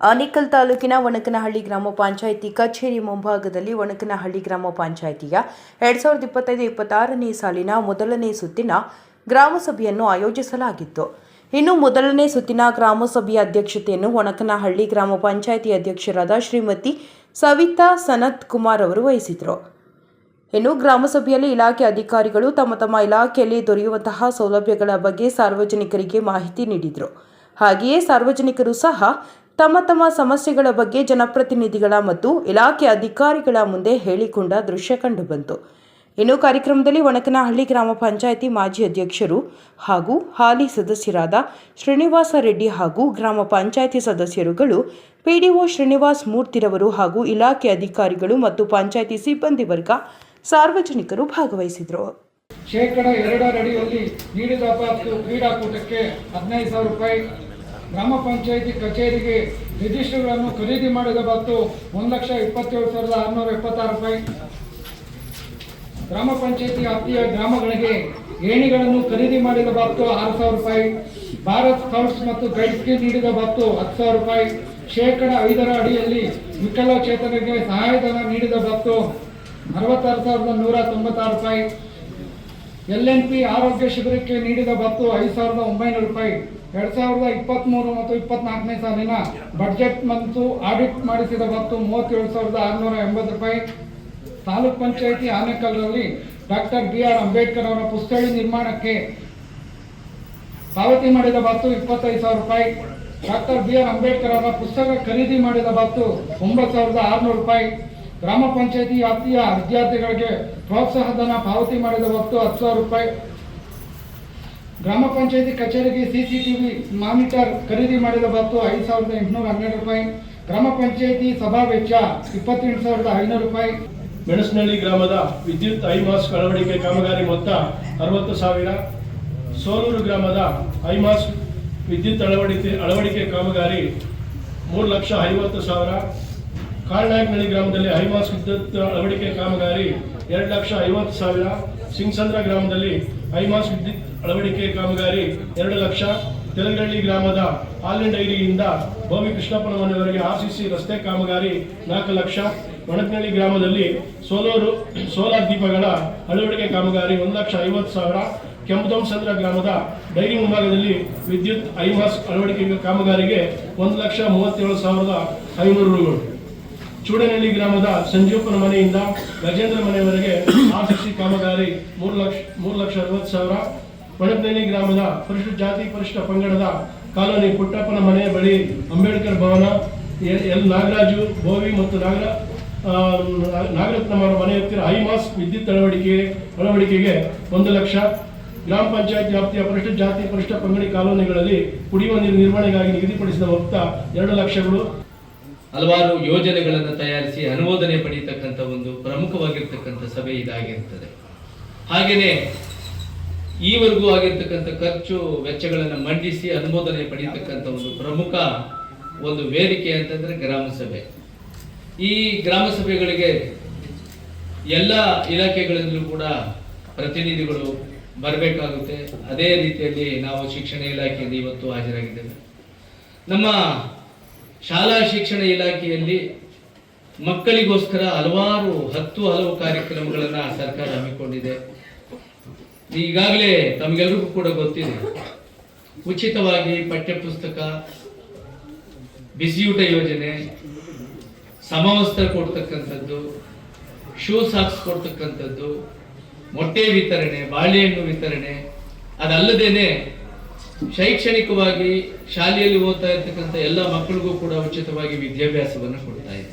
ಆನೇಕಲ್ ತಾಲೂಕಿನ ಒಣಕನಹಳ್ಳಿ ಗ್ರಾಮ ಪಂಚಾಯಿತಿ ಕಚೇರಿ ಮುಂಭಾಗದಲ್ಲಿ ಒಣಕನಹಳ್ಳಿ ಗ್ರಾಮ ಪಂಚಾಯಿತಿಯ ಎರಡ್ ಸಾವಿರದ ಇಪ್ಪತ್ತೈದು ಇಪ್ಪತ್ತಾರನೇ ಸಾಲಿನ ಮೊದಲನೇ ಸುತ್ತಿನ ಗ್ರಾಮ ಸಭೆಯನ್ನು ಆಯೋಜಿಸಲಾಗಿತ್ತು. ಇನ್ನು ಮೊದಲನೇ ಸುತ್ತಿನ ಗ್ರಾಮ ಸಭೆಯ ಅಧ್ಯಕ್ಷತೆಯನ್ನು ಒಣಕನಹಳ್ಳಿ ಗ್ರಾಮ ಪಂಚಾಯಿತಿ ಅಧ್ಯಕ್ಷರಾದ ಶ್ರೀಮತಿ ಸವಿತಾ ಸನತ್ ಕುಮಾರ್ ಅವರು ವಹಿಸಿದರು. ಇನ್ನು ಗ್ರಾಮಸಭೆಯಲ್ಲಿ ಇಲಾಖೆ ಅಧಿಕಾರಿಗಳು ತಮ್ಮ ತಮ್ಮ ಇಲಾಖೆಯಲ್ಲಿ ದೊರೆಯುವಂತಹ ಸೌಲಭ್ಯಗಳ ಬಗ್ಗೆ ಸಾರ್ವಜನಿಕರಿಗೆ ಮಾಹಿತಿ ನೀಡಿದರು. ಹಾಗೆಯೇ ಸಾರ್ವಜನಿಕರು ಸಹ ತಮ್ಮ ತಮ್ಮ ಸಮಸ್ಯೆಗಳ ಬಗ್ಗೆ ಜನಪ್ರತಿನಿಧಿಗಳ ಮತ್ತು ಇಲಾಖೆ ಅಧಿಕಾರಿಗಳ ಮುಂದೆ ಹೇಳಿಕೊಂಡ ದೃಶ್ಯ ಕಂಡುಬಂತು. ಇನ್ನು ಕಾರ್ಯಕ್ರಮದಲ್ಲಿ ಒಣಕನಹಳ್ಳಿ ಗ್ರಾಮ ಪಂಚಾಯಿತಿ ಮಾಜಿ ಅಧ್ಯಕ್ಷರು ಹಾಗೂ ಹಾಲಿ ಸದಸ್ಯರಾದ ಶ್ರೀನಿವಾಸ ರೆಡ್ಡಿ ಹಾಗೂ ಗ್ರಾಮ ಪಂಚಾಯಿತಿ ಸದಸ್ಯರುಗಳು, ಪಿಡಿಒ ಶ್ರೀನಿವಾಸ್ ಮೂರ್ತಿರವರು ಹಾಗೂ ಇಲಾಖೆ ಅಧಿಕಾರಿಗಳು ಮತ್ತು ಪಂಚಾಯಿತಿ ಸಿಬ್ಬಂದಿ ವರ್ಗ ಸಾರ್ವಜನಿಕರು ಭಾಗವಹಿಸಿದರು. ಶೇಕಡ ಎರಡರಡಿಯಲ್ಲಿ ನೀಡಿದ ಕ್ರೀಡಾಕೂಟಕ್ಕೆ ಹದಿನೈದು ಸಾವಿರ ರೂಪಾಯಿ ಗ್ರಾಮ ಪಂಚಾಯಿತಿ ಕಚೇರಿಗೆ ರಿಜಿಸ್ಟರ್ಗಳನ್ನು ಖರೀದಿ ಮಾಡಿದ ಬತ್ತು ಒಂದು ಲಕ್ಷ ಇಪ್ಪತ್ತೇಳು ಸಾವಿರದ ಆರುನೂರ ಎಪ್ಪತ್ತಾರು ರೂಪಾಯಿ. ಗ್ರಾಮ ಪಂಚಾಯಿತಿ ವ್ಯಾಪ್ತಿಯ ಗ್ರಾಮಗಳಿಗೆ ಏಣಿಗಳನ್ನು ಖರೀದಿ ಮಾಡಿದ ಬತ್ತು ಆರು ಸಾವಿರ ರೂಪಾಯಿ. ಭಾರತ್ ಸ್ಕೌಟ್ಸ್ ಮತ್ತು ಗೈಡ್ಸ್ಗೆ ನೀಡಿದ ಬತ್ತು ಹತ್ತು ಸಾವಿರ ರೂಪಾಯಿ. ಶೇಕಡ ಐದರ ಅಡಿಯಲ್ಲಿ ವಿಕಲಚೇತನರಿಗೆ ಸಹಾಯಧನ ನೀಡಿದ ಬತ್ತು ಅರವತ್ತಾರು ಸಾವಿರದ ನೂರ ತೊಂಬತ್ತಾರು ರೂಪಾಯಿ. ಎಲ್ ಎನ್ ಪಿ ಆರೋಗ್ಯ ಶಿಬಿರಕ್ಕೆ ನೀಡಿದ ಬತ್ತು ಐದು ಸಾವಿರದ ಒಂಬೈನೂರು ರೂಪಾಯಿ. ಎರಡ್ ಸಾವಿರದ ಇಪ್ಪತ್ತ್ಮೂರು ಮತ್ತು ಇಪ್ಪತ್ನಾಲ್ಕನೇ ಸಾಲಿನ ಬಜೆಟ್ ಮತ್ತು ಆಡಿಟ್ ಮಾಡಿಸಿದ ಮತ್ತು ಮೂವತ್ತೇಳು ಸಾವಿರದ ಆರುನೂರ ಎಂಬತ್ತು ರೂಪಾಯಿ. ತಾಲೂಕ್ ಪಂಚಾಯಿತಿ ಆನೇಕಲ್ನಲ್ಲಿ ಡಾಕ್ಟರ್ ಬಿ ಆರ್ ಅಂಬೇಡ್ಕರ್ ಅವರ ಪುಸ್ತಳಿ ನಿರ್ಮಾಣಕ್ಕೆ ಪಾವತಿ ಮಾಡಿದ ಬತ್ತು ಇಪ್ಪತ್ತೈದು ಸಾವಿರ ರೂಪಾಯಿ. ಡಾಕ್ಟರ್ ಬಿ ಆರ್ ಅಂಬೇಡ್ಕರ್ ಅವರ ಪುಸ್ತಕ ಖರೀದಿ ಮಾಡಿದ ಬತ್ತು ಒಂಬತ್ತು ಸಾವಿರದ ಆರುನೂರು ರೂಪಾಯಿ. ಗ್ರಾಮ ಪಂಚಾಯಿತಿ ವ್ಯಾಪ್ತಿಯ ವಿದ್ಯಾರ್ಥಿಗಳಿಗೆ ಪ್ರೋತ್ಸಾಹ ಧನ ಪಾವತಿ ಮಾಡಿದ ಬತ್ತು ಹತ್ತು ಸಾವಿರ ರೂಪಾಯಿ. ಗ್ರಾಮ ಪಂಚಾಯಿತಿ ಕಚೇರಿಗೆ ಸಿಸಿಟಿವಿ ಮಾನಿಟರ್ ಖರೀದಿ ಮಾಡಿದ ಬತ್ತು ಐದು ಸಾವಿರದ ಎಂಟುನೂರ ಹನ್ನೆರಡು ರೂಪಾಯಿ, ಗ್ರಾಮ ಪಂಚಾಯಿತಿ ಸಭಾ ವೆಚ್ಚ ಇಪ್ಪತ್ತೆಂಟು ಸಾವಿರದ ಐನೂರು ರೂಪಾಯಿ. ಮೆಣಸನಹಳ್ಳಿ ಗ್ರಾಮದ ವಿದ್ಯುತ್ ಐಮಾಸ್ ಅಳವಡಿಕೆ ಕಾಮಗಾರಿ ಮೊತ್ತ ಅರವತ್ತು ಸಾವಿರ. ಸೋಲೂರು ಗ್ರಾಮದ ಐಮಾಸ್ ವಿದ್ಯುತ್ ಅಳವಡಿಕೆ ಅಳವಡಿಕೆ ಕಾಮಗಾರಿ ಮೂರು ಲಕ್ಷ ಐವತ್ತು ಸಾವಿರ. ಕಾಳನಾಯಕನಹಳ್ಳಿ ಗ್ರಾಮದಲ್ಲಿ ಐಮಾಸ್ ವಿದ್ಯುತ್ ಅಳವಡಿಕೆ ಕಾಮಗಾರಿ ಎರಡು ಲಕ್ಷ ಐವತ್ತು ಸಾವಿರ. ಸಿಂಗ್ಸಂದ್ರ ಗ್ರಾಮದಲ್ಲಿ ಐಮಾಸ್ ವಿದ್ಯುತ್ ಅಳವಡಿಕೆ ಕಾಮಗಾರಿ ಎರಡು ಲಕ್ಷ ತೆಲಂಗಳ್ಳಿ ಗ್ರಾಮದ ಹಾಲಿನ ಡೈರಿಯಿಂದ ಭೂಮಿ ಕೃಷ್ಣಪ್ಪನ ಮನೆಯವರೆಗೆ ಆರ್ಸಿಸಿ ರಸ್ತೆ ಕಾಮಗಾರಿ ನಾಲ್ಕು ಲಕ್ಷ. ಒಣಕನಹಳ್ಳಿ ಗ್ರಾಮದಲ್ಲಿ ಸೋಲೂರು ಸೋಲಾರ್ ದೀಪಗಳ ಅಳವಡಿಕೆ ಕಾಮಗಾರಿ ಒಂದು ಲಕ್ಷ ಐವತ್ತು ಸಾವಿರ. ಕೆಂಪುದಂಸಂದ್ರ ಗ್ರಾಮದ ಡೈರಿ ಮುಂಭಾಗದಲ್ಲಿ ವಿದ್ಯುತ್ ಐಮಾಸ್ ಅಳವಡಿಕೆ ಕಾಮಗಾರಿಗೆ ಒಂದು ಲಕ್ಷ ಮೂವತ್ತೇಳು ಸಾವಿರದ ಐನೂರು ರೂಗಳು. ಚೂಡನಹಳ್ಳಿ ಗ್ರಾಮದ ಸಂಜೀವಪ್ಪನ ಮನೆಯಿಂದ ಗಜೇಂದ್ರ ಮನೆಯವರೆಗೆ ಆರ್ಸಿಸಿ ಕಾಮಗಾರಿ ಮೂರು ಲಕ್ಷ ಮೂರು ಲಕ್ಷ ಅರವತ್ತು ಸಾವಿರ. ಒಣಕನಹಳ್ಳಿ ಗ್ರಾಮದ ಪರಿಶಿಷ್ಟ ಜಾತಿ ಪರಿಶಿಷ್ಟ ಪಂಗಡದ ಕಾಲೋನಿ ಪುಟ್ಟಪ್ಪನ ಮನೆ ಬಳಿ ಅಂಬೇಡ್ಕರ್ ಭವನ ಎಲ್ ನಾಗರಾಜು ಬೋವಿ ಮತ್ತು ನಾಗರ ಆ, ನಾಗರತ್ನಂ ಅವರ ಮನೆ ಹತ್ತಿರ ಐಮಾಸ್ ವಿದ್ಯುತ್ ಅಳವಡಿಕೆ ಅಳವಡಿಕೆಗೆ ಒಂದು ಲಕ್ಷ. ಗ್ರಾಮ ಪಂಚಾಯತ್ ವ್ಯಾಪ್ತಿಯ ಪರಿಶಿಷ್ಟ ಜಾತಿ ಪರಿಶಿಷ್ಟ ಪಂಗಡಿ ಕಾಲೋನಿಗಳಲ್ಲಿ ಕುಡಿಯುವ ನೀರು ನಿರ್ವಹಣೆಗಾಗಿ ನಿಗದಿಪಡಿಸಿದ ಮೊತ್ತ ಎರಡು ಲಕ್ಷಗಳು. ಹಲವಾರು ಯೋಜನೆಗಳನ್ನು ತಯಾರಿಸಿ ಅನುಮೋದನೆ ಪಡೆಯತಕ್ಕಂಥ ಒಂದು ಪ್ರಮುಖವಾಗಿರ್ತಕ್ಕಂಥ ಸಭೆ ಇದಾಗಿರುತ್ತದೆ ಹಾಗೆಯೇ ಈವರೆಗೂ ಆಗಿರ್ತಕ್ಕಂಥ ಖರ್ಚು ವೆಚ್ಚಗಳನ್ನು ಮಂಡಿಸಿ ಅನುಮೋದನೆ ಪಡೆಯತಕ್ಕಂಥ ಒಂದು ಪ್ರಮುಖ ಒಂದು ವೇದಿಕೆ ಅಂತಂದರೆ ಗ್ರಾಮ ಸಭೆ. ಈ ಗ್ರಾಮ ಸಭೆಗಳಿಗೆ ಎಲ್ಲ ಇಲಾಖೆಗಳಲ್ಲೂ ಕೂಡ ಪ್ರತಿನಿಧಿಗಳು ಬರಬೇಕಾಗುತ್ತೆ. ಅದೇ ರೀತಿಯಲ್ಲಿ ನಾವು ಶಿಕ್ಷಣ ಇಲಾಖೆಯಲ್ಲಿ ಇವತ್ತು ಹಾಜರಾಗಿದ್ದೇವೆ. ನಮ್ಮ ಶಾಲಾ ಶಿಕ್ಷಣ ಇಲಾಖೆಯಲ್ಲಿ ಮಕ್ಕಳಿಗೋಸ್ಕರ ಹಲವಾರು ಹತ್ತು ಹಲವು ಕಾರ್ಯಕ್ರಮಗಳನ್ನು ಸರ್ಕಾರ ಹಮ್ಮಿಕೊಂಡಿದೆ. ಈಗಾಗಲೇ ತಮಗೆಲ್ಲರಿಗೂ ಕೂಡ ಗೊತ್ತಿದೆ. ಉಚಿತವಾಗಿ ಪಠ್ಯಪುಸ್ತಕ, ಬಿಸಿಯೂಟ ಯೋಜನೆ, ಸಮವಸ್ತ್ರ ಕೊಡ್ತಕ್ಕಂಥದ್ದು, ಶೂ ಸಾಕ್ಸ್ ಕೊಡ್ತಕ್ಕಂಥದ್ದು, ಮೊಟ್ಟೆ ವಿತರಣೆ, ಬಾಳೆಹಣ್ಣು ವಿತರಣೆ, ಅದಲ್ಲದೇನೆ ಶೈಕ್ಷಣಿಕವಾಗಿ ಶಾಲೆಯಲ್ಲಿ ಓದ್ತಾ ಇರ್ತಕ್ಕಂಥ ಎಲ್ಲ ಮಕ್ಕಳಿಗೂ ಕೂಡ ಉಚಿತವಾಗಿ ವಿದ್ಯಾಭ್ಯಾಸವನ್ನು ಕೊಡ್ತಾ ಇದೆ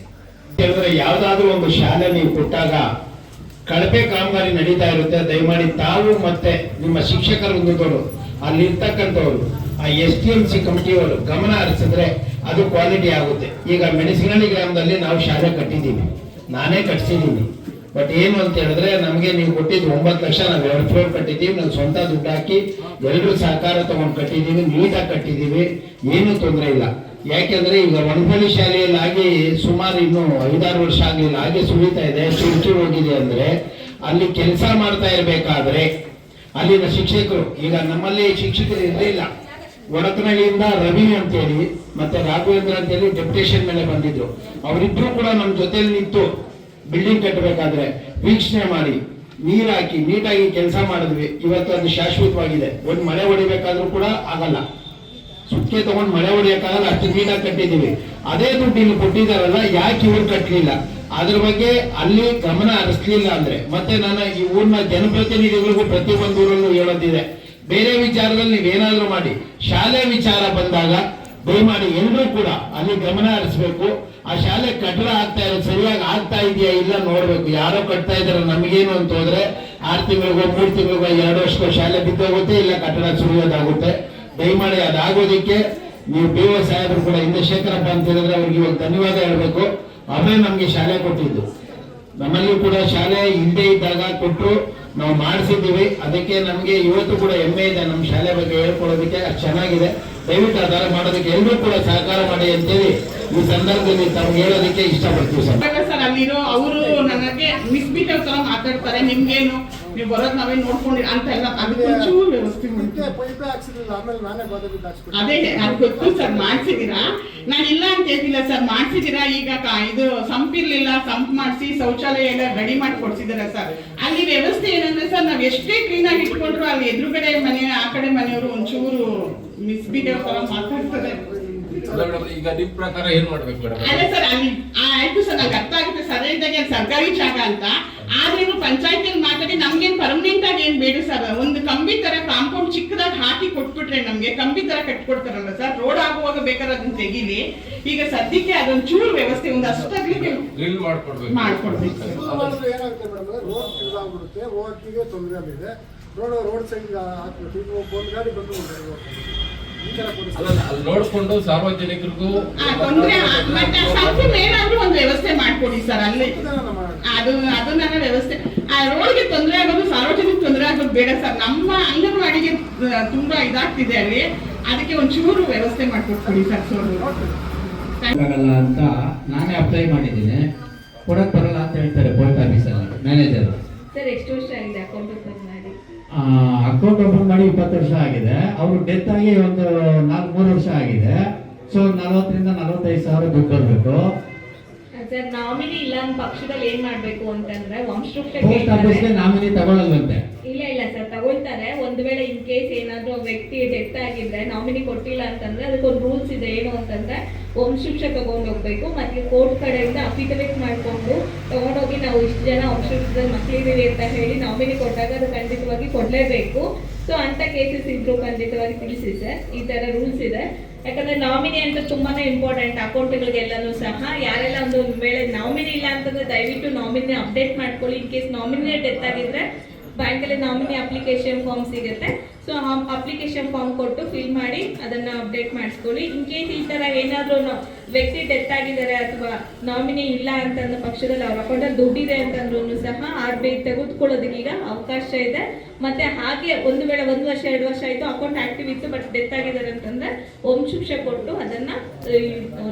ಯಾವ್ದಾದ್ರೂ ಒಂದು ಶಾಲೆ ನೀವು ಕೊಟ್ಟಾಗ ಕಳಪೆ ಕಾಮಗಾರಿ ನಡೀತಾ ಇರುತ್ತೆ. ದಯಮಾಡಿ ತಾವು ಮತ್ತೆ ನಿಮ್ಮ ಶಿಕ್ಷಕರ ವೃಂದದವರು ಅಲ್ಲಿ ಇರ್ತಕ್ಕಂಥವ್ರು, ಆ ಎಸ್ ಟಿ ಎಂ ಸಿ ಕಮಿಟಿಯವರು ಗಮನ ಹರಿಸಿದ್ರೆ ಅದು ಕ್ವಾಲಿಟಿ ಆಗುತ್ತೆ. ಈಗ ಮೆಣಸಿನಹಳ್ಳಿ ಗ್ರಾಮದಲ್ಲಿ ನಾವು ಶಾಲೆ ಕಟ್ಟಿದ್ದೀವಿ. ನಾನೇ ಕಟ್ಸಿದ್ದೀನಿ. ಬಟ್ ಏನು ಅಂತ ಹೇಳಿದ್ರೆ ನಮಗೆ ನೀವು ಕೊಟ್ಟಿದ್ದು ಒಂಬತ್ತು ಲಕ್ಷ ನಾವು ಎರಡು ಫ್ಲೋರ್ ಕಟ್ಟಿದ್ದೀವಿ. ನಾವು ಸ್ವಂತ ದುಡ್ಡು ಹಾಕಿ ಎಲ್ಲರೂ ಸಹಕಾರ ತಗೊಂಡು ಕಟ್ಟಿದ್ದೀವಿ, ನೀಟಾಗಿ ಕಟ್ಟಿದ್ದೀವಿ. ಏನೂ ತೊಂದರೆ ಇಲ್ಲ. ಯಾಕೆಂದ್ರೆ ಈಗ ಒಣಪಳ್ಳಿ ಶಾಲೆಯಲ್ಲಿ ಆಗಿ ಸುಮಾರು ಇನ್ನು ಐದಾರು ವರ್ಷ ಆಗಲಿಲ್ಲ. ಹಾಗೆ ಸುಳಿತಾ ಇದೆ ಚುರುಚು ಹೋಗಿದೆ ಅಂದ್ರೆ ಅಲ್ಲಿ ಕೆಲಸ ಮಾಡ್ತಾ ಇರಬೇಕಾದ್ರೆ ಅಲ್ಲಿನ ಶಿಕ್ಷಕರು, ಈಗ ನಮ್ಮಲ್ಲಿ ಶಿಕ್ಷಕರು ಇರಲಿಲ್ಲ. ಒಡಕನಹಳ್ಳಿಯಿಂದ ರವಿ ಅಂತೇಳಿ ಮತ್ತೆ ರಾಘವೇಂದ್ರ ಅಂತೇಳಿ ಡೆಪ್ಯುಟೇಷನ್ ಮೇಲೆ ಬಂದಿದ್ರು. ಅವರಿಬ್ರು ಕೂಡ ನಮ್ಮ ಜೊತೆಲಿ ನಿಂತು ಬಿಲ್ಡಿಂಗ್ ಕಟ್ಟಬೇಕಾದ್ರೆ ವೀಕ್ಷಣೆ ಮಾಡಿ, ನೀರ್ ಹಾಕಿ, ನೀಟಾಗಿ ಕೆಲಸ ಮಾಡಿದ್ವಿ. ಇವತ್ತು ಅದು ಶಾಶ್ವತವಾಗಿದೆ. ಒಂದು ಮಳೆ ಹೊಡಿಬೇಕಾದ್ರೂ ಕೂಡ ಆಗಲ್ಲ. ಸುಕ್ಕೆ ತಗೊಂಡು ಮಳೆ ಹೊಡಿಯಕ್ಕಾಗಲ್ಲ ಅಷ್ಟು ನೀಟಾಗಿ ಕಟ್ಟಿದೀವಿ ಅದೇ ದುಡ್ಡು ಇಲ್ಲಿ ಕೊಟ್ಟಿದಾರಲ್ಲ ಯಾಕೆ ಇವ್ರು ಕಟ್ಟಲಿಲ್ಲ ಅದ್ರ ಬಗ್ಗೆ ಅಲ್ಲಿ ಗಮನ ಹರಿಸ್ಲಿಲ್ಲ ಅಂದ್ರೆ. ಮತ್ತೆ ನಾನು ಈ ಊರಿನ ಜನಪ್ರತಿನಿಧಿಗಳಿಗೂ ಪ್ರತಿ ಒಂದು ಊರಲ್ಲೂ ಹೇಳೋದಿದೆ. ಬೇರೆ ವಿಚಾರದಲ್ಲಿ ನೀವೇನಾದ್ರೂ ಮಾಡಿ, ಶಾಲೆ ವಿಚಾರ ಬಂದಾಗ ದಯಮಾಡಿ ಎಲ್ಲರೂ ಕೂಡ ಅಲ್ಲಿ ಗಮನ ಹರಿಸ್ಬೇಕು. ಆ ಶಾಲೆ ಕಟ್ಟಡ ಆಗ್ತಾ ಇರೋದು ಸರಿಯಾಗಿ ಆಗ್ತಾ ಇದೆಯಾ ಇಲ್ಲ ನೋಡ್ಬೇಕು. ಯಾರೋ ಕಟ್ತಾ ಇದಾರೆ ನಮಗೇನು ಅಂತ ಹೋದ್ರೆ ಆರು ತಿಂಗಳಿಗೋ, ಮೂರು ತಿಂಗಳಿಗೋ, ಎರಡು ವರ್ಷಕ್ಕೋ ಶಾಲೆ ಬಿದ್ದೋಗುತ್ತೆ, ಇಲ್ಲ ಕಟ್ಟಡ ಸುರಿಯೋದಾಗುತ್ತೆ. ದಯಮಾಡಿ ಅದಾಗೋದಕ್ಕೆ ನೀವು ಬಿ ಓ ಸಾಹೇಬರು ಕೂಡ ಹಿಂದೆ ಶೇಖರಪ್ಪ ಅಂತ ಹೇಳಿದ್ರೆ ಅವ್ರಿಗೆ ಇವಾಗ ಧನ್ಯವಾದ ಹೇಳ್ಬೇಕು. ಅವರೇ ನಮ್ಗೆ ಶಾಲೆ ಕೊಟ್ಟಿದ್ದು. ನಮ್ಮಲ್ಲಿ ಕೂಡ ಶಾಲೆ ಹಿಂದೆ ಇದ್ದಾಗ ಕೊಟ್ಟು ನಾವು ಮಾಡಿಸಿದ್ದೀವಿ. ಅದಕ್ಕೆ ನಮಗೆ ಇವತ್ತು ಕೂಡ ಹೆಮ್ಮೆ ಇದೆ ನಮ್ಮ ಶಾಲೆ ಬಗ್ಗೆ ಹೇಳ್ಕೊಳ್ಳೋದಕ್ಕೆ. ಅದು ಚೆನ್ನಾಗಿದೆ. ದಯವಿಟ್ಟು ಅದರ ಮಾಡೋದಕ್ಕೆ ಎಲ್ಲರೂ ಕೂಡ ಸಹಕಾರ ಮಾಡಿ ಅಂತೇಳಿ ಈ ಸಂದರ್ಭದಲ್ಲಿ ತಮ್ಗೆ ಹೇಳೋದಕ್ಕೆ ಇಷ್ಟಪಡ್ತೀವಿ ಸರ್. ಅಲ್ಲಿರೋ ಅವರು ನನಗೆ ಮಿಸ್ಬಿಹೇವ್ ತರ ಮಾತಾಡ್ತಾರೆ. ನಿಮ್ಗೇನು ನೀವು ಬರೋದ್ ನಾವೇ ನೋಡ್ಕೊಂಡಿ ಅಂತ ಎಲ್ಲ ಅದಕ್ಕೆ ಒಂಚೂರು ವ್ಯವಸ್ಥೆ ಮಾಡಿ ಪೈಪೇ ಹಾಕ್ಸಿದ್ರಲ್ಲ ಆಮೇಲೆ ನಾನೇ ಅದೇ ಅದು ಗೊತ್ತು ಸರ್ ಮಾಡ್ಸಿದೀರಾ ನಾನು ಇಲ್ಲ ಅಂತ ಹೇಳ್ತಿಲ್ಲ ಸರ್ ಮಾಡ್ಸಿದೀರಾ ಈಗ ಇದು ಸಂಪ್ ಇರ್ಲಿಲ್ಲ ಸಂಪ್ ಮಾಡಿಸಿ ಶೌಚಾಲಯ ಎಲ್ಲ ರೆಡಿ ಮಾಡಿ ಕೊಡ್ಸಿದಾರೆ ಸರ್? ಅಲ್ಲಿ ವ್ಯವಸ್ಥೆ ಏನಂದ್ರೆ ಸರ್ ನಾವ್ ಎಷ್ಟೇ ಕ್ಲೀನ್ ಆಗಿ ಇಟ್ಕೊಂಡ್ರು ಅಲ್ಲಿ ಎದುರುಗಡೆ ಮನೆ ಆ ಕಡೆ ಮನೆಯವರು ಒಂಚೂರು ಮಿಸ್ಬಿಹೇವ್ ತರ ಮಾತಾಡ್ತಾರೆ. ಅಲ್ಲ ಮೇಡಮ್ ಈಗ ನಿಮ್ ಪ್ರಕಾರ ಏನ್ ಮಾಡ್ಬೇಕು ಮೇಡಮ್? ಅದೇ ಸರ್ ಆಯ್ತು ಸರ್ ನಂಗೆ ಅರ್ಥ ಆಗುತ್ತೆ ಸರ್ ಇದ್ದಾಗ ಸರ್ಕಾರಿ ಜಾಗ ಅಂತ. ಆದ್ರೆ ನೀವು ಪಂಚಾಯತಿಯಲ್ಲಿ ಮಾತಾಡಿ ನಮ್ಗೇನ್ ಪರ್ಮನೆಂಟ್ ಆಗಿ ಏನ್ ಬೇಡ ಸರ್? ಒಂದು ಕಂಬಿ ತರ ಕಾಂಪೌಂಡ್ ಚಿಕ್ಕದಾಗಿ ಹಾಕಿ ಕೊಟ್ಬಿಟ್ರೆ ನಮ್ಗೆ ಕಂಬಿ ತರ ಕಟ್ಕೊಡ್ತಾರಲ್ಲ ಸರ್ ರೋಡ್ ಆಗುವಾಗ ಬೇಕಾದ್ರೆ ಅದನ್ನ ತೆಗೀಲಿ. ಈಗ ಸದ್ಯಕ್ಕೆ ಅದೊಂದು ಚೂರು ವ್ಯವಸ್ಥೆ ಒಂದು ಅಷ್ಟಾಗ್ಲಿಕ್ಕೆ ಡ್ರಿಲ್ ಮಾಡ್ಕೊಡ್ಬೇಕು. ಮಾಡ್ಕೊಡ್ಬೇಕು ಸರ್. ಶುರು ಮಾಡಿದ್ರೆ ಏನಾಗುತ್ತೆ ಮೇಡಮ್ ರೋಡ್ ಇದಾಗ್ಬಿಡುತ್ತೆ ಹೋಗಕ್ಕಿಗೆ ತೊಂದರೆ ಆಗಿದೆ ರೋಡ್ ರೋಡ್ ಸೈಡ್ ಹಾಕ್ಬೇಕು ಈಗ ಒಂದು ಗಾಡಿ ಬಂದು ಒಂದು ಗಾಡಿ ಹೋಗ್ತದೆ. ನೋಡ್ಕೊಂಡು ಸಾರ್ವಜನಿಕರಿಗೂ ಆ ತೊಂದ್ರೆ ಆ- ಮತ್ತೆ ಸಂಸ್ಥೆ ಏನಾದ್ರೂ ಒಂದು ವ್ಯವಸ್ಥೆ ಮಾಡ್ಕೊಡಿ ಸರ್ ಅಲ್ಲಿ. ಅದು ಅದು ನನ್ನ ವ್ಯವಸ್ಥೆ. ಆ ರೋಡ್ಗೆ ತೊಂದರೆ ಆಗೋದು ಸಾರ್ವಜನಿಕ ತೊಂದರೆ ಆಗೋದು ಬೇಡ ಸರ್ ನಮ್ಮ ಅಂಗನವಾಡಿಗೆ ಅಡಿಗೆ ತುಂಬಾ ಇದಾಗ್ತಿದೆ ಅಲ್ಲಿ. ಅದಕ್ಕೆ ಒಂಚೂರು ವ್ಯವಸ್ಥೆ ಮಾಡ್ಕೊಡ್ಕೊಡಿ ಸರ್ ಸೋಲು ಆಗಲ್ಲ ಅಂತ ನಾನೇ ಅಪ್ಲೈ ಮಾಡಿದ್ದೀನಿ. ಕೊಡಕ್ ಬರಲ್ಲ ಅಂತ ಹೇಳ್ತಾರೆ ಪೋಸ್ಟ್ ಆಫೀಸಲ್ಲಿ ಮ್ಯಾನೇಜರ್ ಸರ್ ಎಷ್ಟು ವರ್ಷ ಆಗಿದೆ ಅಕೌಂಟ್ ಅಕೌಂಟ್ ಓಪನ್ ಮಾಡಿ ಇಪ್ಪತ್ತು ವರ್ಷ ಆಗಿದೆ. ಅವರು ಡೆತ್ ಆಗಿ ಒಂದು ನಾಲ್ಕು ಮೂರು ವರ್ಷ ಆಗಿದೆ. ಸೊ ನಲವತ್ತರಿಂದ ನಲವತ್ತೈದು ಸಾವಿರ ದುಡ್ಡು ಬರಬೇಕು. ಸರ್ ನಾಮಿನಿ ಇಲ್ಲ ಅಂತ ಪಕ್ಷದಲ್ಲಿ ಏನ್ ಮಾಡ್ಬೇಕು ಅಂತಂದ್ರೆ ವಂಶವೃಕ್ಷ ಪೋಸ್ಟ್ ಆಫೀಸ್ಗೆ ನಾಮಿನಿ ತಗೊಳ್ಳಲ್ವಂತೆ ಇಲ್ಲ ಇಲ್ಲ ಸರ್ ತಗೊಳ್ತಾರೆ. ಒಂದ್ ವೇಳೆ ಇನ್ ಕೇಸ್ ಏನಾದ್ರೂ ವ್ಯಕ್ತಿ ಡೆತ್ ಆಗಿದ್ರೆ ನಾಮಿನಿ ಕೊಟ್ಟಿಲ್ಲ ಅಂತಂದ್ರೆ ಅದಕ್ಕೊಂದು ರೂಲ್ಸ್ ಇದೆ ಏನು ಅಂತಂದ್ರೆ ವಂಶವೃಕ್ಷ ತಗೊಂಡ್ ಹೋಗ್ಬೇಕು. ಮತ್ತೆ ಕೋರ್ಟ್ ಕಡೆಯಿಂದ ಅಫಿಡವಿಟ್ ಮಾಡ್ಕೊಂಡು ತಗೊಂಡೋಗಿ ನಾವು ಇಷ್ಟು ಜನ ವಂಶವೃಕ್ಷದಲ್ಲಿ ಮಕ್ಕಳಿದ್ದೀವಿ ಅಂತ ಹೇಳಿ ನಾಮಿನಿ ಕೊಟ್ಟಾಗ ಅದು ಖಂಡಿತವಾಗಿ ಕೊಡ್ಲೇಬೇಕು. ಸೊ ಅಂತ ಕೇಸಸ್ ಇದ್ರು ಖಂಡಿತವಾಗಿ ತಿಳಿಸಿ ಸರ್. ಈ ತರ ರೂಲ್ಸ್ ಇದೆ. ಯಾಕಂದ್ರೆ ನಾಮಿನಿ ಅಂತ ತುಂಬಾನೇ ಇಂಪಾರ್ಟೆಂಟ್ ಅಕೌಂಟ್ಗಳಿಗೆಲ್ಲನೂ ಸಹ ಯಾರೆಲ್ಲ ಒಂದು ವೇಳೆ ನಾಮಿನಿ ಇಲ್ಲ ಅಂತಂದ್ರೆ ದಯವಿಟ್ಟು ನಾಮಿನಿ ಅಪ್ಡೇಟ್ ಮಾಡ್ಕೊಳ್ಳಿ. ಇನ್ ಕೇಸ್ ನಾಮಿನಿ ಡೆತ್ ಆಗಿದ್ರೆ ಬ್ಯಾಂಕಲ್ಲಿ ನಾಮಿನಿ ಅಪ್ಲಿಕೇಶನ್ ಫಾರ್ಮ್ ಸಿಗುತ್ತೆ. ಸೊ ಆ ಅಪ್ಲಿಕೇಶನ್ ಫಾರ್ಮ್ ಕೊಟ್ಟು ಫಿಲ್ ಮಾಡಿ ಅದನ್ನು ಅಪ್ಡೇಟ್ ಮಾಡಿಸ್ಕೊಳ್ಳಿ. ಇನ್ ಕೇಸ್ ಈ ಥರ ಏನಾದರೂ ವ್ಯಕ್ತಿ ಡೆತ್ ಆಗಿದ್ದಾರೆ ಅಥವಾ ನಾಮಿನಿ ಇಲ್ಲ ಅಂತಂದ ಪಕ್ಷದಲ್ಲಿ ಅವ್ರ ಅಕೌಂಟಲ್ಲಿ ದುಡ್ಡಿದೆ ಅಂತಂದ್ರೂ ಸಹ ಆರ್ ಬಿ ಐ ತೆಗೆದುಕೊಳ್ಳೋದಕ್ಕೆ ಈಗ ಅವಕಾಶ ಇದೆ. ಮತ್ತೆ ಹಾಗೆ ಒಂದು ವೇಳೆ ಒಂದು ವರ್ಷ, ಎರಡು ವರ್ಷ ಆಯಿತು, ಅಕೌಂಟ್ ಆಕ್ಟಿವ್ ಇತ್ತು ಬಟ್ ಡೆತ್ ಆಗಿದ್ದಾರೆ ಅಂತಂದ್ರೆ ಶಿಕ್ಷೆ ಕೊಟ್ಟು ಅದನ್ನು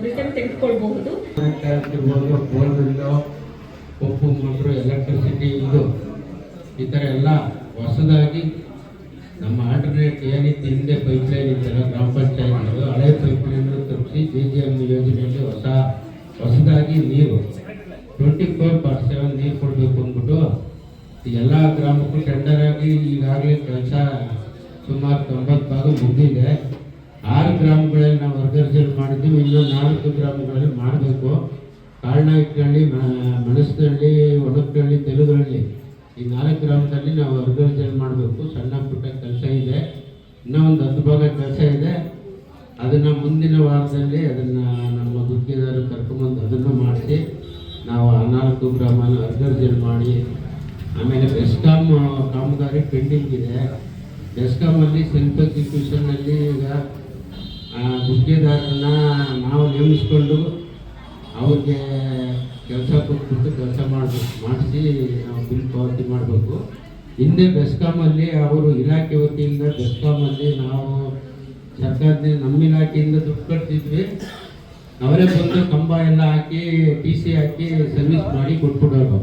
ರಿಟರ್ನ್ ತೆಗೆದುಕೊಳ್ಬಹುದು. ಒಪ್ಪು ಎಲೆಕ್ಟ್ರಿಸಿಟಿ ಇದು. ಈ ಥರ ಎಲ್ಲ ಹೊಸದಾಗಿ ನಮ್ಮ ಆಲ್ಟರ್ನೇಟ್ ಏನಿತ್ತು ಹಿಂದೆ ಪೈಪ್ ಲೈನ್ ಇತ್ತಲ್ಲ ಗ್ರಾಮ ಪಂಚಾಯತ್ ಹಳೆ ಪೈಪ್ ಲೈನ್ ತಪ್ಪಿಸಿ ಜೆ ಜಿ ಎಂ ಯೋಜನೆಯಲ್ಲಿ ಹೊಸ, ಹೊಸದಾಗಿ ನೀರು ಟ್ವೆಂಟಿ ಫೋರ್ ಪಾರ್ ಸೆವೆನ್ ನೀರು ಕೊಡಬೇಕು ಅಂದ್ಬಿಟ್ಟು ಎಲ್ಲ ಗ್ರಾಮಕ್ಕೂ ಟೆಂಡರ್ ಆಗಿ ಈಗಾಗಲೇ ಕೆಲಸ ಸುಮಾರು ತೊಂಬತ್ತು ಭಾಗ ಮುಗಿದಿದೆ. ಆರು ಗ್ರಾಮಗಳಲ್ಲಿ ನಾವು ವರ್ಗರ್ಜನೆ ಮಾಡಿದ್ದೀವಿ. ಇನ್ನೊಂದು ನಾಲ್ಕು ಗ್ರಾಮಗಳಲ್ಲಿ ಮಾಡಬೇಕು. ಕಾರಣ ಇಟ್ಕೊಳ್ಳಿ ಮನಸ್ಸಿನಲ್ಲಿ ಒಣಕಳ್ಳಿ ತೆಲುಗಲ್ಲಿ ಈ ನಾಲ್ಕು ಗ್ರಾಮದಲ್ಲಿ ನಾವು ಅಭಿವೃದ್ಧಿ ಮಾಡಬೇಕು. ಸಣ್ಣ ಪುಟ್ಟ ಕೆಲಸ ಇದೆ. ಇನ್ನೂ ಒಂದು ಹತ್ತು ಭಾಗ ಕೆಲಸ ಇದೆ. ಅದನ್ನು ಮುಂದಿನ ವಾರದಲ್ಲಿ ಅದನ್ನು ನಮ್ಮ ಗುತ್ತಿಗೆದಾರರು ಕರ್ಕೊಂಡ್ಬಂದು ಅದನ್ನು ಮಾಡಿಸಿ ನಾವು ಆ ನಾಲ್ಕು ಗ್ರಾಮನ ಅಭಿವೃದ್ಧಿ ಮಾಡಿ, ಆಮೇಲೆ ಬೆಸ್ಕಾಮ್ ಕಾಮಗಾರಿ ಪೆಂಡಿಂಗ್ ಇದೆ. ಬೆಸ್ಕಾಮಲ್ಲಿ ಸೆಂಟ್ರಲ್ ಈಗ ಗುತ್ತಿಗೆದಾರರನ್ನ ನಾವು ನೇಮಿಸ್ಕೊಂಡು ಅವ್ರಿಗೆ ಕೆಲಸ ಕೊಟ್ಬಿಟ್ಟು ಕೆಲಸ ಮಾಡಬೇಕು. ಮಾಡಿಸಿ ನಾವು ಬಿಲ್ ಪಾವತಿ ಮಾಡಬೇಕು. ಹಿಂದೆ ಬೆಸ್ಕಾಮಲ್ಲಿ ಅವರು ಇಲಾಖೆ ವತಿಯಿಂದ ಬೆಸ್ಕಾಮಲ್ಲಿ ನಾವು ಸರ್ಕಾರದ ನಮ್ಮ ಇಲಾಖೆಯಿಂದ ದುಡ್ಡು ಕಟ್ತಿದ್ವಿ. ಅವರೇ ಬಂದು ಕಂಬ ಎಲ್ಲ ಹಾಕಿ ಟಿ ಸಿ ಹಾಕಿ ಸರ್ವಿಸ್ ಮಾಡಿ ಕೊಟ್ಬಿಡೋರು.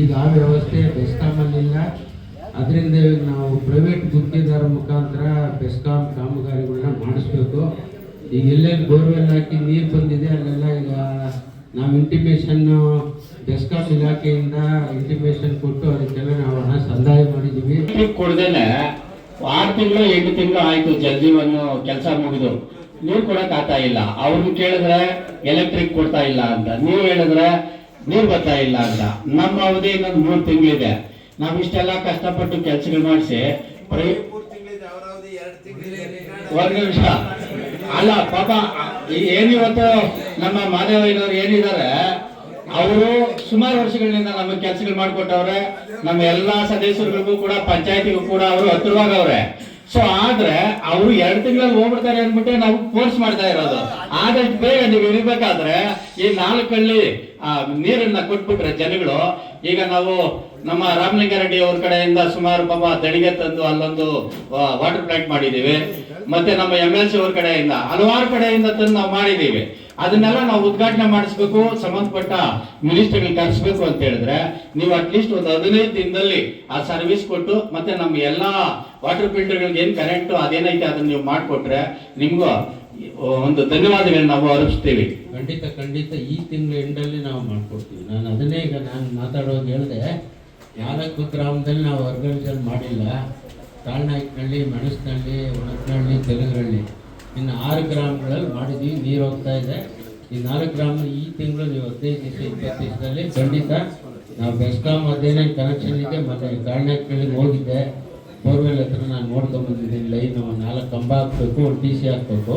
ಈಗ ಆ ವ್ಯವಸ್ಥೆ ಬೆಸ್ಕಾಮಲ್ಲಿಲ್ಲ. ಅದರಿಂದ ನಾವು ಪ್ರೈವೇಟ್ ಗುತ್ತಿಗೆದಾರ ಮುಖಾಂತರ ಬೆಸ್ಕಾಮ್ ಕಾಮಗಾರಿಗಳನ್ನ ಮಾಡಿಸ್ಬೇಕು. ಈಗ ಎಲ್ಲೆಲ್ಲಿ ಬೋರ್ವೆಲ್ ಹಾಕಿ ನೀರು ಬಂದಿದೆ, ಅಲ್ಲೆಲ್ಲ ಈಗ ನಾವು ಇಂಟಿಮೇಷನ್ನು ಡೆಸ್ಕಾಪ್ ಇಲಾಖೆಯಿಂದ ಇಂಟಿಮೇಷನ್ ಕೊಟ್ಟು ಅದಕ್ಕೆಲ್ಲ ನಾವು ಹಣ ಸಂದಾಯ ಮಾಡಿದ್ದೀವಿ ಕೊಡ್ದೇನೆ ಆರು ತಿಂಗಳು ಎಂಟು ತಿಂಗಳು ಆಯ್ತು ಜಲ್ಜೀವನ್ ಕೆಲಸ ಮುಗಿದು. ನೀರು ಕೊಡಕ್ ಆಗ್ತಾ ಇಲ್ಲ. ಅವ್ರನ್ನ ಕೇಳಿದ್ರೆ ಎಲೆಕ್ಟ್ರಿಕ್ ಕೊಡ್ತಾ ಇಲ್ಲ ಅಂತ. ನೀವು ಹೇಳಿದ್ರೆ ನೀರು ಬರ್ತಾ ಇಲ್ಲ ಅಂತ. ನಮ್ಮ ಅವಧಿ ಇನ್ನೊಂದು ಮೂರು ತಿಂಗಳಿದೆ. ನಾವು ಇಷ್ಟೆಲ್ಲ ಕಷ್ಟಪಟ್ಟು ಕೆಲಸಗಳು ಮಾಡಿಸಿ ಒಂದ್ ನಿಮಿಷ. ಅಲ್ಲ ಪಾಪ ಏನಿವತ್ತು ನಮ್ಮ ಮಾದೇವಯ್ಯನವ್ರು ಏನಿದ್ದಾರೆ ಅವರು ಸುಮಾರು ವರ್ಷಗಳಿಂದ ನಮಗೆ ಕೆಲಸಗಳು ಮಾಡಿಕೊಟ್ಟವ್ರೆ ನಮ್ಮ ಎಲ್ಲಾ ಸದಸ್ಯರುಗಳಿಗೂ ಕೂಡ ಪಂಚಾಯತಿಗೂ ಕೂಡ ಅವರು ಹತ್ತಿರವಾಗವ್ರೆ ಸೊ ಆದ್ರೆ ಅವರು ಎರಡು ತಿಂಗಳಲ್ಲಿ ಹೋಗ್ಬಿಡ್ತಾರೆ ಅಂದ್ಬಿಟ್ಟು ನಾವು ಫೋರ್ಸ್ ಮಾಡ್ತಾ ಇರೋದು. ಆದಷ್ಟು ಬೇಗ ನೀವು ಇರಬೇಕಾದ್ರೆ ಈ ನಾಲ್ಕು ಹಳ್ಳಿ ಆ, ನೀರನ್ನ ಕೊಟ್ಬಿಟ್ರೆ ಜನಗಳು ಈಗ ನಾವು ನಮ್ಮ ರಾಮಲಿಂಗ ರೆಡ್ಡಿ ಅವ್ರ ಕಡೆಯಿಂದ ಸುಮಾರು ಪಾಪ ದಣಿಗೆ ತಂದು ಅಲ್ಲೊಂದು ವಾಟರ್ ಪ್ಲಾಂಟ್ ಮಾಡಿದ್ದೀವಿ. ಮತ್ತೆ ನಮ್ಮ ಎಂ ಎಲ್ ಸಿ ಅವ್ರ ಕಡೆಯಿಂದ ಹಲವಾರು ಕಡೆಯಿಂದ ತಂದು ನಾವು ಮಾಡಿದ್ದೀವಿ. ಅದನ್ನೆಲ್ಲ ನಾವು ಉದ್ಘಾಟನೆ ಮಾಡಿಸ್ಬೇಕು, ಸಂಬಂಧಪಟ್ಟ ಮಿನಿಸ್ಟರ್ಗಳು ಕರೆಸ್ಬೇಕು ಅಂತ ಹೇಳಿದ್ರೆ ನೀವು ಅಟ್ಲೀಸ್ಟ್ ಒಂದು ಹದಿನೈದು ದಿನದಲ್ಲಿ ಆ ಸರ್ವಿಸ್ ಕೊಟ್ಟು ಮತ್ತೆ ನಮ್ಮ ಎಲ್ಲಾ ವಾಟರ್ ಫಿಲ್ಟರ್ಗಳಿಗೆ ಏನು ಕರೆಂಟ್ ಅದೇನೈತೆ ಅದನ್ನ ನೀವು ಮಾಡಿಕೊಟ್ರೆ ನಿಮ್ಗೂ ಒಂದು ಧನ್ಯವಾದಗಳನ್ನು ನಾವು ಅರ್ಪಿಸ್ತೇವೆ ಖಂಡಿತ ಖಂಡಿತ. ಈ ತಿಂಗಳ ಎಂಡಲ್ಲಿ ನಾವು ಮಾಡ್ಕೊಡ್ತೀವಿ. ನಾನು ಅದನ್ನೇ ಈಗ ನಾನು ಮಾತಾಡೋದು ಹೇಳಿದೆ ಯಾರಕ್ಕೂ ಗ್ರಾಮದಲ್ಲಿ ನಾವು ಆರ್ಗನೈಸೇಷನ್ ಮಾಡಿಲ್ಲ. ತಾಳ್ನಾಯ್ಕನಹಳ್ಳಿ, ಮೆಣಸನಹಳ್ಳಿ ಒಣಕನಹಳ್ಳಿ ತೆಲುಗರಳ್ಳಿ ಇನ್ನು ಆರು ಗ್ರಾಮಗಳಲ್ಲಿ ಮಾಡಿದ್ವಿ ನೀರು ಹೋಗ್ತಾ ಇದೆ. ಈ ನಾಲ್ಕು ಗ್ರಾಮ ಈ ತಿಂಗಳು ನೀವು ಹದಿನೈದು ದಿವಸ, ಇಪ್ಪತ್ತು ದಿವಸದಲ್ಲಿ ಖಂಡಿತ ನಾವು ಬೆಸ್ಕಾಮ್ ಅದೇನೇ ಕನೆಕ್ಷನ್ ಇದೆ. ಮತ್ತೆ ತಾಳ್ನಾಯ್ಕನಹಳ್ಳಿಗೆ ಹೋಗಿದ್ದೆ. ಬೋರ್ವೆಲ್ ಹತ್ರ ನಾನು ನೋಡ್ಕೊಂಬಂದಿದ್ದೀನಿ ಲೈನು ನಾಲ್ಕು ಕಂಬ ಹಾಕ್ಬೇಕು, ಒಂದು ಟಿ ಸಿ ಹಾಕ್ಬೇಕು.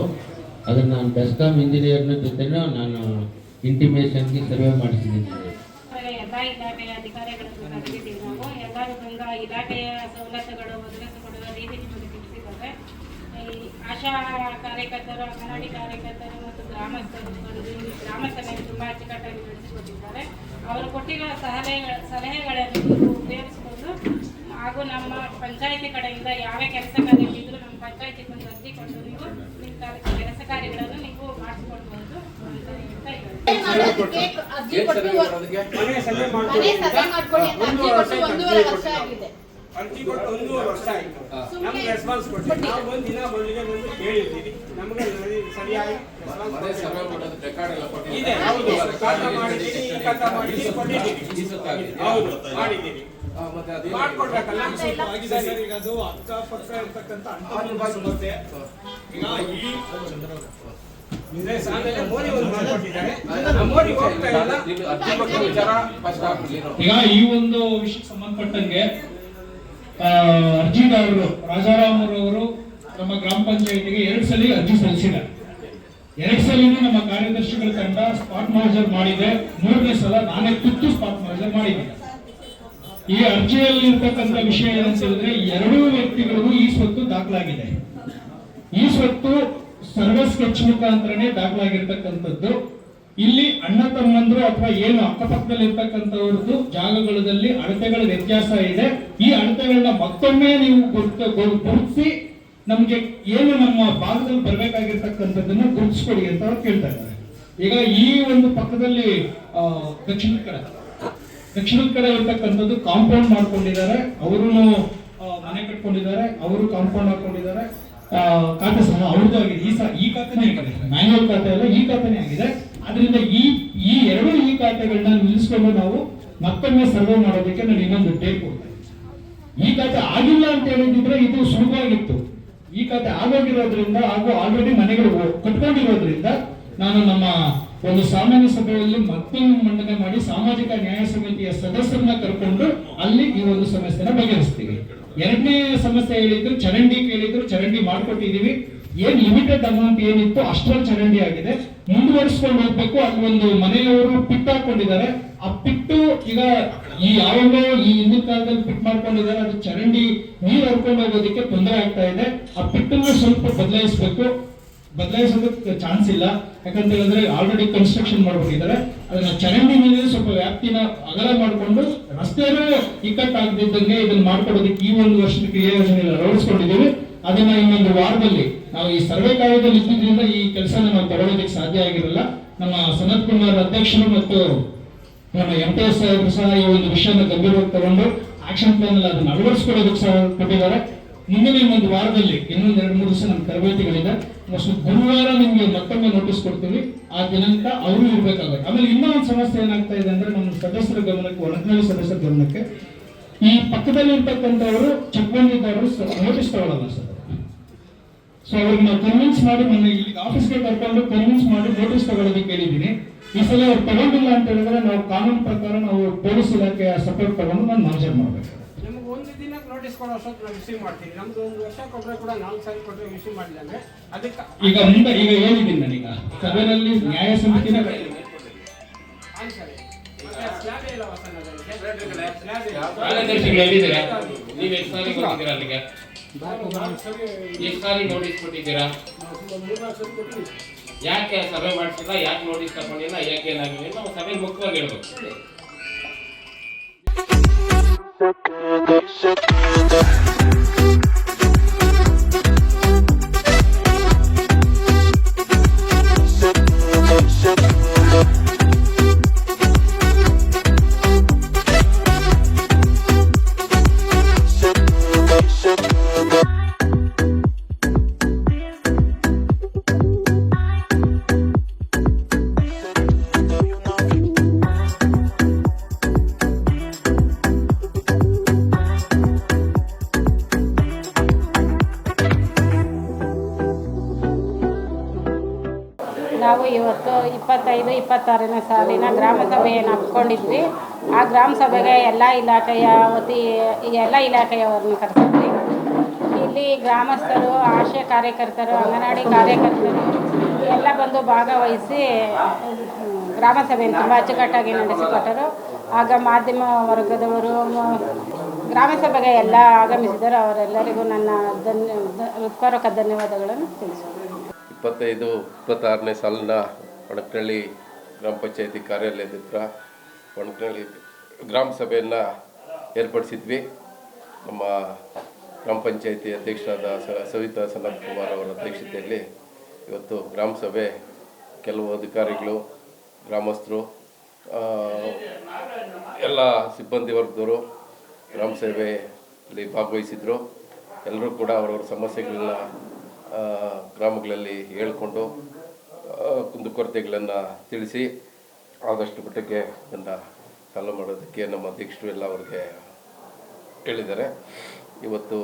ಅದನ್ನು ನಾನು ಬೆಸ್ಕಾಮ್ ಇಂಜಿನಿಯರ್ನ ಜೊತೆ ನಾನು ಇಂಟಿಮೇಷನ್ಗೆ ಸರ್ವೆ ಮಾಡಿಸಿದ್ದೀನಿ. ಎಲ್ಲ ನಾವು ಇಲಾಖೆಯ ರೀತಿ ಆಶಾ ಕಾರ್ಯಕರ್ತರು ಕಾರ್ಯಕರ್ತರು ಮತ್ತು ಗ್ರಾಮಸ್ಥರು ತುಂಬ ಅವರು ಕೊಟ್ಟಿರೋ ಸಲಹೆ, ಸಲಹೆಗಳನ್ನು ಉಪಯೋಗಿಸಿಕೊಂಡು ಹಾಗೂ ನಮ್ಮ ಪಂಚಾಯಿತಿ ಕಡೆಯಿಂದ ಯಾವ ಕೆಲಸ ಕಾರ್ಯಗಳಿದ್ರು ನಮ್ಮ ಪಂಚಾಯಿತಿ ಒಂದು ಅರ್ಜಿ ಕೊಟ್ಟು ನೀವು ನಿಮ್ಮ ಕೆಲಸ ಕಾರ್ಯಗಳನ್ನು ನೀವು ಮಾಡಿಸ್ಕೊಳ್ಬಹುದು ಅಂತ ಹೇಳ್ತಾ ಇದ್ದಾರೆ. ಅರ್ಜಿ ಕೊಟ್ಟು ಒಂದೂವರೆ ವರ್ಷ ಆಗಿದೆ. ಅರ್ಜಿ ಕೊಟ್ಟು ಒಂದೂವರೆ ವರ್ಷ ಆಯ್ತು. ನಮ್ಗೆ ರೆಸ್ಪಾನ್ಸ್ ಕೊಟ್ಟಿಲ್ಲ ನಾವು ಒಂದು ದಿನ ಮೊದಲಿಗೆ ಬಂದು ಕೇಳಿದ್ದೀವಿ. ನಮಗೆ ಸರಿಯಾಗಿ. ಇದೆ ಹೌದು. ಮಾಡಿದ್ದೀವಿ? ಹೌದು ಮಾಡಿದ್ದೀವಿ. ಈಗ ಅದು ಅಕ್ಕಪಕ್ಕ ಇರ್ತಕ್ಕಂಥ ಅಂಟು ಸಮಸ್ಯೆ ಈಗ ಈ ಒಂದು ಈಗ ಈ ವಿಷಯಕ್ಕೆ ಸಂಬಂಧಪಟ್ಟಂಗೆ ಆ, ರಾಜಾರಾಮ್ ಅವರು ನಮ್ಮ ಗ್ರಾಮ ಪಂಚಾಯತಿಗೆ ಎರಡು ಸಲ ಅರ್ಜಿ ಸಲ್ಲಿಸಿದ್ದಾರೆ. ಎರಡ್ ಸಲಿನೂ ನಮ್ಮ ಕಾರ್ಯದರ್ಶಿಗಳ ತಂಡ ಸ್ಪಾಟ್ ಮಾರ್ಜರ್ ಮಾಡಿದೆ. ಮೂರನೇ ಸಲ ನಾನೇ ತುತ್ತು ಸ್ಪಾಟ್ ಮಾರ್ಜರ್ ಮಾಡಿದ್ದೆ ಈ ಅರ್ಜಿಯಲ್ಲಿ ಇರ್ತಕ್ಕಂಥ ವಿಷಯ ಏನಂತಂದ್ರೆ ಎರಡೂ ವ್ಯಕ್ತಿಗಳಿಗೂ ಈ ಸ್ವತ್ತು ದಾಖಲಾಗಿದೆ. ಈ ಸ್ವತ್ತು ಸರ್ವೆ ಸ್ಕೆಚ್ ಮುಖಾಂತರನೇ ದಾಖಲಾಗಿರ್ತಕ್ಕಂಥದ್ದು. ಇಲ್ಲಿ ಅಣ್ಣ ತಮ್ಮಂದ್ರು ಅಥವಾ ಏನು ಅಕ್ಕಪಕ್ಕದಲ್ಲಿ ಇರ್ತಕ್ಕಂಥವ್ರದ್ದು ಜಾಗಗಳಲ್ಲಿ ಅಳತೆಗಳ ವ್ಯತ್ಯಾಸ ಇದೆ. ಈ ಅಳತೆಗಳನ್ನ ಮತ್ತೊಮ್ಮೆ ನೀವು ಗುರುತಿಸಿ ನಮ್ಗೆ ಏನು ನಮ್ಮ ಭಾಗದಲ್ಲಿ ಬರ್ಬೇಕಾಗಿರ್ತಕ್ಕಂಥದ್ದನ್ನ ಗುರುತಿಸ್ಕೊಡಿ ಅಂತ ಅವ್ರು ಕೇಳ್ತಾ ಇದ್ದಾರೆ. ಈಗ ಈ ಒಂದು ಪಕ್ಕದಲ್ಲಿ ದಕ್ಷಿಣ ಕಡೆ ದಕ್ಷಿಣದ ಕಡೆ ಇರ್ತಕ್ಕಂಥದ್ದು ಕಾಂಪೌಂಡ್ ಮಾಡ್ಕೊಂಡಿದ್ದಾರೆ. ಅವರು ಮನೆ ಕಟ್ಕೊಂಡಿದ್ದಾರೆ. ಅವರು ಕಾಂಪೌಂಡ್ ಹಾಕೊಂಡಿದ್ದಾರೆ. ಖಾತೆ ಸಹ ಅವ್ರದ್ದು ಆಗಿದೆ. ಈ ಸಹ ಈ ಖಾತೆನೇ ಆಗಿದೆ. ಮ್ಯಾನ್ಯುವಲ್ ಖಾತೆ ಅಲ್ಲ, ಈ ಖಾತೆನೇ ಆಗಿದೆ. ಅದರಿಂದ ಈ ಈ ಎರಡು ಈ ಖಾತೆಗಳನ್ನ ನಿಲ್ಲಿಸ್ಕೊಂಡು ನಾವು ಮತ್ತೊಮ್ಮೆ ಸರ್ವೆ ಮಾಡೋದಕ್ಕೆ ನಾನು ಇನ್ನೊಂದು ಟೇಪ್ ಕೊಡ್ತೇನೆ ಈ ಖಾತೆ ಆಗಿಲ್ಲ ಅಂತ ಹೇಳಿದ್ರೆ ಇದು ಸುಲಭವಾಗಿತ್ತು. ಈ ಖಾತೆ ಆಗೋಗಿರೋದ್ರಿಂದ ಹಾಗೂ ಆಲ್ರೆಡಿ ಮನೆಗಳು ಕಟ್ಕೊಂಡಿರೋದ್ರಿಂದ ನಾನು ನಮ್ಮ ಒಂದು ಸಾಮಾನ್ಯ ಸಭೆಯಲ್ಲಿ ಮತ್ತೊಂದು ಮಂಡನೆ ಮಾಡಿ ಸಾಮಾಜಿಕ ನ್ಯಾಯ ಸಮಿತಿಯ ಸದಸ್ಯರನ್ನ ಕರ್ಕೊಂಡು ಅಲ್ಲಿ ಈ ಒಂದು ಸಮಸ್ಯೆನ ಬಗೆಹರಿಸ್ತೀವಿ. ಎರಡನೇ ಸಮಸ್ಯೆ ಹೇಳಿದ್ರು ಚರಂಡಿ ಕೇಳಿದ್ರು, ಚರಂಡಿ ಮಾಡ್ಕೊಟ್ಟಿದೀವಿ ಏನ್ ಲಿಮಿಟೆಡ್ ಅಮೌಂಟ್ ಏನಿತ್ತು ಅಷ್ಟರಲ್ಲಿ ಚರಂಡಿ ಆಗಿದೆ. ಮುಂದುವರಿಸ್ಕೊಂಡು ಹೋಗ್ಬೇಕು. ಅಲ್ಲಿ ಒಂದು ಮನೆಯವರು ಪಿಟ್ ಹಾಕೊಂಡಿದ್ದಾರೆ. ಆ ಪಿಟ್ಟು ಈಗ ಈ ಯಾವಾಗಲೂ ಈ ಹಿಂದಿನ ಕಾಲದಲ್ಲಿ ಪಿಟ್ ಮಾಡ್ಕೊಂಡಿದ್ದಾರೆ. ಅದು ಚರಂಡಿ ನೀರು ಹರ್ಕೊಂಡು ಹೋಗೋದಕ್ಕೆ ತೊಂದರೆ ಆಗ್ತಾ ಇದೆ. ಆ ಪಿಟ್ಟನ್ನು ಸ್ವಲ್ಪ ಬದಲಾಯಿಸಬೇಕು. ಬದಲಾಯಿಸೋದಕ್ಕೆ ಚಾನ್ಸ್ ಇಲ್ಲ. ಯಾಕಂತ ಹೇಳಿದ್ರೆ ಆಲ್ರೆಡಿ ಕನ್ಸ್ಟ್ರಕ್ಷನ್ ಮಾಡ್ಬಿಟ್ಟಿದ್ದಾರೆ. ಅದನ್ನ ಚರಂಡಿ ಮೇಲೆ ಸ್ವಲ್ಪ ವ್ಯಾಪ್ತಿನ ಅಗಲ ಮಾಡಿಕೊಂಡು ರಸ್ತೆನೂ ಇಕ್ಕಟ್ಟಾಗದಿದ್ದಂಗೆ ಇದನ್ನ ಮಾಡ್ಕೊಡೋದಕ್ಕೆ ಈ ಒಂದು ವರ್ಷದ ಕ್ರಿಯಾ ಯೋಜನೆ ಅಳವಡಿಸ್ಕೊಂಡಿದ್ದೀವಿ. ಅದನ್ನ ಇನ್ನೊಂದು ವಾರದಲ್ಲಿ ನಾವು ಈ ಸರ್ವೆ ಕಾರ್ಯದಲ್ಲಿ ಇದ್ದಿದ್ರಿಂದ ಈ ಕೆಲಸ ನಾವು ತಗೊಳ್ಳೋದಕ್ಕೆ ಸಾಧ್ಯ ಆಗಿರಲ್ಲ. ನಮ್ಮ ಸನತ್ ಕುಮಾರ್ ಅಧ್ಯಕ್ಷರು ಮತ್ತು ನಮ್ಮ ಎಂ ಟಿ ಎಸ್ ಸಹ ಈ ಒಂದು ವಿಷಯನ ಗಂಭೀರವಾಗಿ ತಗೊಂಡು ಆಕ್ಷನ್ ಪ್ಲಾನ್ ಅಲ್ಲಿ ಅದನ್ನ ಅಳವಡಿಸ್ಕೊಳ್ಳೋದಕ್ಕೆ ಸಹ ಕೊಟ್ಟಿದ್ದಾರೆ. ಮುಂದಿನ ಒಂದು ವಾರದಲ್ಲಿ ಇನ್ನೊಂದು ಎರಡು, ಮೂರು ದಿವಸ ನಮ್ಮ ತರಬೇತಿಗಳಿದೆ. ನೆಕ್ಸ್ಟ್ ಗುರುವಾರ ನಿಮಗೆ ಮತ್ತೊಮ್ಮೆ ನೋಟಿಸ್ ಕೊಡ್ತೀವಿ. ಆ ದಿನಾಂಕ ಅವರು ಇರಬೇಕಾಗುತ್ತೆ. ಆಮೇಲೆ ಇನ್ನೂ ಒಂದು ಸಮಸ್ಯೆ ಏನಾಗ್ತಾ ಇದೆ ಅಂದ್ರೆ ನಮ್ಮ ಸದಸ್ಯರ ಗಮನಕ್ಕೆ ಒಳಗಿನಲ್ಲಿ ಸದಸ್ಯರ ಗಮನಕ್ಕೆ ಈ ಪಕ್ಕದಲ್ಲಿ ಇರ್ತಕ್ಕಂಥವರು ಚೆಕ್ ಬಂದಿದ್ದವರು ನೋಟಿಸ್ ತಗೊಳ್ಳಲ್ಲ ಸರ್. ಸೊ ಅವ್ರಿಗೆ ನಾವು ಕನ್ವಿನ್ಸ್ ಮಾಡಿ ಮೊನ್ನೆ ಇಲ್ಲಿ ಆಫೀಸ್ಗೆ ಕರ್ಕೊಂಡು ಕನ್ವಿನ್ಸ್ ಮಾಡಿ ನೋಟಿಸ್ ತಗೊಳ್ಳೋದಕ್ಕೆ ಕೇಳಿದ್ದೀನಿ. ಈ ಸಲ ಅವ್ರು ತಗೊಂಡಿಲ್ಲ ಅಂತ ಹೇಳಿದ್ರೆ ನಾವು ಕಾನೂನು ಪ್ರಕಾರ ನಾವು ಪೊಲೀಸ್ ಇಲಾಖೆಯ ಸಪೋರ್ಟ್ ತಗೊಂಡು ನಾನು ಮಾಜರ್ ಮಾಡಬೇಕು. ಒಂದು ದಿನಕ್ಕೆ ನೋಟಿಸ್ ಕೊಡೋ ಅಷ್ಟೊತ್ತು ನಾವು ರಿಸೀವ್ ಮಾಡ್ತೀವಿ ನಮ್ದು ಒಂದು ವರ್ಷ ಕೊಟ್ಟರೆ ಕೂಡ ನಾಲ್ಕು ಸಾವಿರ ಕೊಟ್ಟರೆ ರಿಸೀವ್ ಮಾಡಿಲ್ಲ ಅಂದ್ರೆ ಅದಕ್ಕೆ ಈಗ ಮುಂದೆ ಈಗ ಹೇಳಿದ್ದೀನಿ ನಾನೀಗ. ಸಭೆಯಲ್ಲಿ ನ್ಯಾಯ ಸಮಿತಿನ ಆಯ್ತು ಸರಿ ಮತ್ತೆ ಸ್ಲ್ಯಾಬೇ ಇಲ್ಲ ಹೇಳಿದ್ದೀರಾ? ನೀವು ಎಷ್ಟು ಸಾರಿ ಕೊಟ್ಟಿದ್ದೀರಾ ಅಲ್ಲಿಗೆ? ಎಷ್ಟು ಸಾರಿ ನೋಟಿಸ್ ಕೊಟ್ಟಿದ್ದೀರಾ? ಯಾಕೆ ಸಭೆ ಮಾಡಿಸಿಲ್ಲ? ಯಾಕೆ ನೋಟಿಸ್ ತಗೊಂಡಿಲ್ಲ? ಯಾಕೆ ಏನಾಗಿಲ್ಲ ನಾವು ಸಭೆ ಮುಖ್ಯವಾಗಿ ಹೇಳ್ಬೇಕು ನಾವು ಇವತ್ತು ಇಪ್ಪತ್ತೈದು, ಇಪ್ಪತ್ತಾರನೇ ಸಾಲಿನ ಗ್ರಾಮ ಸಭೆಯನ್ನು ಹಮ್ಮಿಕೊಂಡಿದ್ವಿ. ಆ ಗ್ರಾಮ ಸಭೆಗೆ ಎಲ್ಲ ಇಲಾಖೆಯ ವತಿ, ಎಲ್ಲ ಇಲಾಖೆಯವರನ್ನು ಕರೆಸಿದ್ವಿ ಇಲ್ಲಿ ಗ್ರಾಮಸ್ಥರು, ಆಶಯ ಕಾರ್ಯಕರ್ತರು, ಅಂಗನವಾಡಿ ಕಾರ್ಯಕರ್ತರು ಎಲ್ಲ ಬಂದು ಭಾಗವಹಿಸಿ, ಗ್ರಾಮ ಸಭೆಯನ್ನು ತುಂಬ ಅಚ್ಚುಕಟ್ಟಾಗಿ ನಡೆಸಿಕೊಟ್ಟರು. ಆಗ ಮಾಧ್ಯಮ ವರ್ಗದವರು ಗ್ರಾಮಸಭೆಗೆ ಗ್ರಾಮ ಸಭೆಗೆ ಎಲ್ಲ ಆಗಮಿಸಿದರು. ಅವರೆಲ್ಲರಿಗೂ ನನ್ನ ಧನ್ಯ ಹೃತ್ಪೂರ್ವಕ ಧನ್ಯವಾದಗಳನ್ನು ತಿಳಿಸಿದರು ಇಪ್ಪತ್ತೈದು, ಇಪ್ಪತ್ತಾರನೇ ಸಾಲಿನ ಒಣಕನಹಳ್ಳಿ ಗ್ರಾಮ ಪಂಚಾಯತಿ ಕಾರ್ಯಾಲಯದ ಹತ್ರ ಒಣಕನಹಳ್ಳಿ ಗ್ರಾಮ ಸಭೆಯನ್ನು ಏರ್ಪಡಿಸಿದ್ವಿ. ನಮ್ಮ ಗ್ರಾಮ ಪಂಚಾಯತಿ ಅಧ್ಯಕ್ಷರಾದ ಸವಿತಾ ಸನತ್ ಕುಮಾರ್ ಅವರ ಅಧ್ಯಕ್ಷತೆಯಲ್ಲಿ ಇವತ್ತು ಗ್ರಾಮ ಸಭೆ ಕೆಲವು ಅಧಿಕಾರಿಗಳು, ಗ್ರಾಮಸ್ಥರು ಎಲ್ಲ ಸಿಬ್ಬಂದಿ ವರ್ಗದವರು ಗ್ರಾಮ ಸೇವೆಯಲ್ಲಿ ಭಾಗವಹಿಸಿದ್ರು. ಎಲ್ಲರೂ ಕೂಡ ಅವರವ್ರ ಸಮಸ್ಯೆಗಳನ್ನ ಗ್ರಾಮಗಳಲ್ಲಿ ಹೇಳಿಕೊಂಡು ಕುಂದುಕೊರತೆಗಳನ್ನು ತಿಳಿಸಿ ಆದಷ್ಟು ಮಟ್ಟಕ್ಕೆ ಅದನ್ನು ಸಾಲ ಮಾಡೋದಕ್ಕೆ ನಮ್ಮ ಅಧ್ಯಕ್ಷರು ಎಲ್ಲ ಅವ್ರಿಗೆ ಹೇಳಿದ್ದಾರೆ. ಇವತ್ತು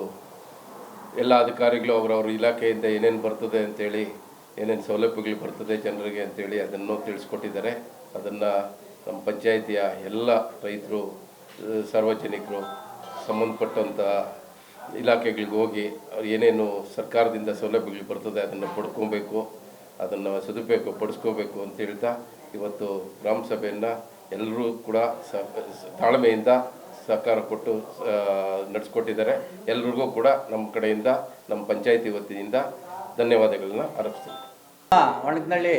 ಎಲ್ಲ ಅಧಿಕಾರಿಗಳು ಅವರವ್ರ ಇಲಾಖೆಯಿಂದ ಏನೇನು ಬರ್ತದೆ ಅಂತೇಳಿ, ಏನೇನು ಸೌಲಭ್ಯಗಳು ಬರ್ತದೆ ಜನರಿಗೆ ಅಂತೇಳಿ ಅದನ್ನು ತಿಳಿಸ್ಕೊಟ್ಟಿದ್ದಾರೆ. ಅದನ್ನು ನಮ್ಮ ಪಂಚಾಯಿತಿಯ ಎಲ್ಲ ರೈತರು ಸಾರ್ವಜನಿಕರು ಸಂಬಂಧಪಟ್ಟಂಥ ಇಲಾಖೆಗಳಿಗೆ ಹೋಗಿ ಏನೇನು ಸರ್ಕಾರದಿಂದ ಸೌಲಭ್ಯಗಳು ಬರ್ತದೆ ಅದನ್ನು ಪಡ್ಕೊಬೇಕು. ಅದನ್ನು ಸದುಪಯೋಗ ಪಡಿಸ್ಕೋಬೇಕು ಅಂತ ಹೇಳ್ತಾ ಇವತ್ತು ಗ್ರಾಮ ಸಭೆಯನ್ನು ಎಲ್ಲರೂ ಕೂಡ ತಾಳ್ಮೆಯಿಂದ ಸಹಕಾರ ಕೊಟ್ಟು ನಡೆಸ್ಕೊಟ್ಟಿದ್ದಾರೆ. ಎಲ್ರಿಗೂ ಕೂಡ ನಮ್ಮ ಕಡೆಯಿಂದ, ನಮ್ಮ ಪಂಚಾಯತಿ ವತಿಯಿಂದ ಧನ್ಯವಾದಗಳನ್ನ ಅರ್ಪಿಸ್ತೀನಿ. ಒಣಗನಹಳ್ಳಿ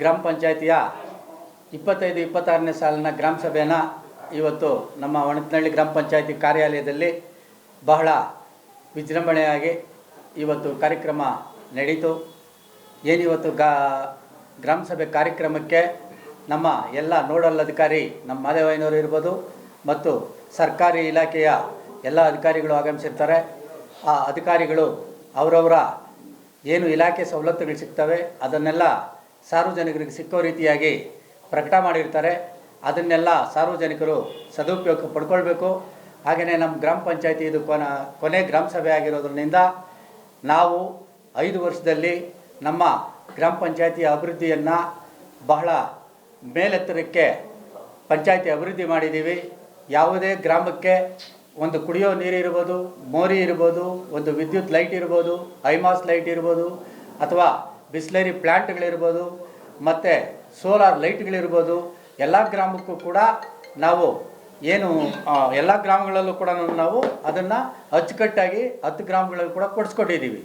ಗ್ರಾಮ ಪಂಚಾಯತಿಯ ಇಪ್ಪತ್ತೈದು, ಇಪ್ಪತ್ತಾರನೇ ಸಾಲಿನ ಗ್ರಾಮ ಸಭೆಯನ್ನು ಇವತ್ತು ನಮ್ಮ ಒಣಗ್ನಳ್ಳಿ ಗ್ರಾಮ ಪಂಚಾಯತಿ ಕಾರ್ಯಾಲಯದಲ್ಲಿ ಬಹಳ ವಿಜೃಂಭಣೆಯಾಗಿ ಇವತ್ತು ಕಾರ್ಯಕ್ರಮ ನಡೀತು. ಏನಿವತ್ತು ಗಾ, ಗ್ರಾಮ ಸಭೆ ಕಾರ್ಯಕ್ರಮಕ್ಕೆ ನಮ್ಮ ಎಲ್ಲ ನೋಡಲ್ ಅಧಿಕಾರಿ, ನಮ್ಮ ಮಾದೇವಯ್ಯನವರು ಇರ್ಬೋದು ಮತ್ತು ಸರ್ಕಾರಿ ಇಲಾಖೆಯ ಎಲ್ಲ ಅಧಿಕಾರಿಗಳು ಆಗಮಿಸಿರ್ತಾರೆ. ಆ ಅಧಿಕಾರಿಗಳು ಅವರವರ ಏನು ಇಲಾಖೆ ಸವಲತ್ತುಗಳು ಸಿಗ್ತವೆ, ಅದನ್ನೆಲ್ಲ ಸಾರ್ವಜನಿಕರಿಗೆ ಸಿಕ್ಕೋ ರೀತಿಯಾಗಿ ಪ್ರಕಟ ಮಾಡಿರ್ತಾರೆ. ಅದನ್ನೆಲ್ಲ ಸಾರ್ವಜನಿಕರು ಸದುಪಯೋಗ ಪಡ್ಕೊಳ್ಬೇಕು. ಹಾಗೆಯೇ ನಮ್ಮ ಗ್ರಾಮ ಪಂಚಾಯತಿ ಇದು ಕೊನ, ಕೊನೆ ಗ್ರಾಮ ಸಭೆ ಆಗಿರೋದ್ರಿಂದ ನಾವು ಐದು ವರ್ಷದಲ್ಲಿ ನಮ್ಮ ಗ್ರಾಮ ಪಂಚಾಯತಿ ಅಭಿವೃದ್ಧಿಯನ್ನು ಬಹಳ ಮೇಲೆತ್ತರಕ್ಕೆ ಪಂಚಾಯತಿ ಅಭಿವೃದ್ಧಿ ಮಾಡಿದ್ದೀವಿ. ಯಾವುದೇ ಗ್ರಾಮಕ್ಕೆ ಒಂದು ಕುಡಿಯೋ ನೀರು ಇರ್ಬೋದು, ಮೋರಿ ಇರ್ಬೋದು, ಒಂದು ವಿದ್ಯುತ್ ಲೈಟ್ ಇರ್ಬೋದು ಐಮಾಸ್ ಲೈಟ್ ಇರ್ಬೋದು, ಅಥವಾ ಬಿಸ್ಲರಿ ಪ್ಲ್ಯಾಂಟ್ಗಳಿರ್ಬೋದು ಮತ್ತು ಸೋಲಾರ್ ಲೈಟ್ಗಳಿರ್ಬೋದು, ಎಲ್ಲ ಗ್ರಾಮಕ್ಕೂ ಕೂಡ ನಾವು ಏನು ಎಲ್ಲ ಗ್ರಾಮಗಳಲ್ಲೂ ಕೂಡ ನಾವು ಅದನ್ನು ಅಚ್ಚುಕಟ್ಟಾಗಿ ಹತ್ತು ಗ್ರಾಮಗಳಲ್ಲೂ ಕೂಡ ಕೊಡಿಸ್ಕೊಟ್ಟಿದ್ದೀವಿ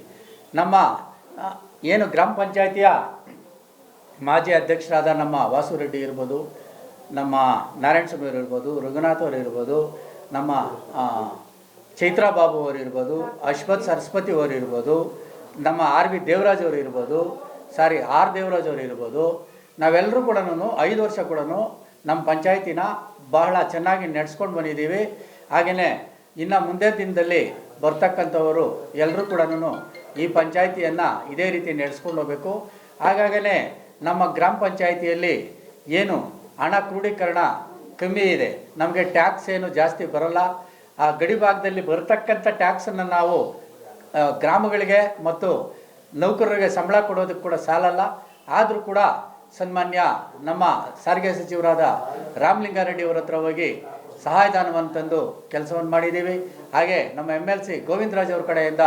ನಮ್ಮ ಏನು ಗ್ರಾಮ ಪಂಚಾಯತಿಯ ಮಾಜಿ ಅಧ್ಯಕ್ಷರಾದ ನಮ್ಮ ವಾಸು ರೆಡ್ಡಿ ಇರ್ಬೋದು, ನಮ್ಮ ನಾರಾಯಣ ಸ್ವಾಮಿ ಅವರು ಇರ್ಬೋದು ರಘುನಾಥ್ ಅವರು ಇರ್ಬೋದು, ನಮ್ಮ ಚೈತ್ರಾ ಬಾಬು ಅವರು ಇರ್ಬೋದು, ಅಶ್ವಥ್ ಸರಸ್ವತಿ ಅವರು ಇರ್ಬೋದು, ನಮ್ಮ ಆರ್ ವಿ ದೇವರಾಜ್ ಅವರು ಇರ್ಬೋದು, ಸಾರಿ, ಆರ್ ದೇವರಾಜ್ ಅವರು ಇರ್ಬೋದು, ನಾವೆಲ್ಲರೂ ಕೂಡ ಐದು ವರ್ಷ ಕೂಡ ನಮ್ಮ ಪಂಚಾಯತಿನ ಬಹಳ ಚೆನ್ನಾಗಿ ನಡೆಸ್ಕೊಂಡು ಬಂದಿದ್ದೀವಿ. ಹಾಗೆಯೇ ಇನ್ನು ಮುಂದೆ ದಿನದಲ್ಲಿ ಬರ್ತಕ್ಕಂಥವರು ಎಲ್ಲರೂ ಕೂಡ ಈ ಪಂಚಾಯಿತಿಯನ್ನು ಇದೇ ರೀತಿ ನಡೆಸ್ಕೊಂಡು ಹೋಗಬೇಕು. ಹಾಗಾಗಲೇ ನಮ್ಮ ಗ್ರಾಮ ಪಂಚಾಯಿತಿಯಲ್ಲಿ ಏನು ಹಣ ಕ್ರೋಢೀಕರಣ ಕಮ್ಮಿ ಇದೆ. ನಮಗೆ ಟ್ಯಾಕ್ಸ್ ಏನು ಜಾಸ್ತಿ ಬರಲ್ಲ. ಆ ಗಡಿ ಭಾಗದಲ್ಲಿ ಬರ್ತಕ್ಕಂಥ ಟ್ಯಾಕ್ಸನ್ನು ನಾವು ಗ್ರಾಮಗಳಿಗೆ ಮತ್ತು ನೌಕರರಿಗೆ ಸಂಬಳ ಕೊಡೋದಕ್ಕೆ ಕೂಡ ಸಾಲಲ್ಲ. ಆದರೂ ಕೂಡ ಸನ್ಮಾನ್ಯ ನಮ್ಮ ಸಾರಿಗೆ ಸಚಿವರಾದ ರಾಮಲಿಂಗಾರೆಡ್ಡಿ ಅವರ ಹತ್ರ ಹೋಗಿ ಸಹಾಯಧನವನ್ನು ತಂದು ಕೆಲಸವನ್ನು ಮಾಡಿದ್ದೀವಿ ಹಾಗೆ ನಮ್ಮ ಎಂ ಎಲ್ ಸಿ ಗೋವಿಂದರಾಜ್ ಅವ್ರ ಕಡೆಯಿಂದ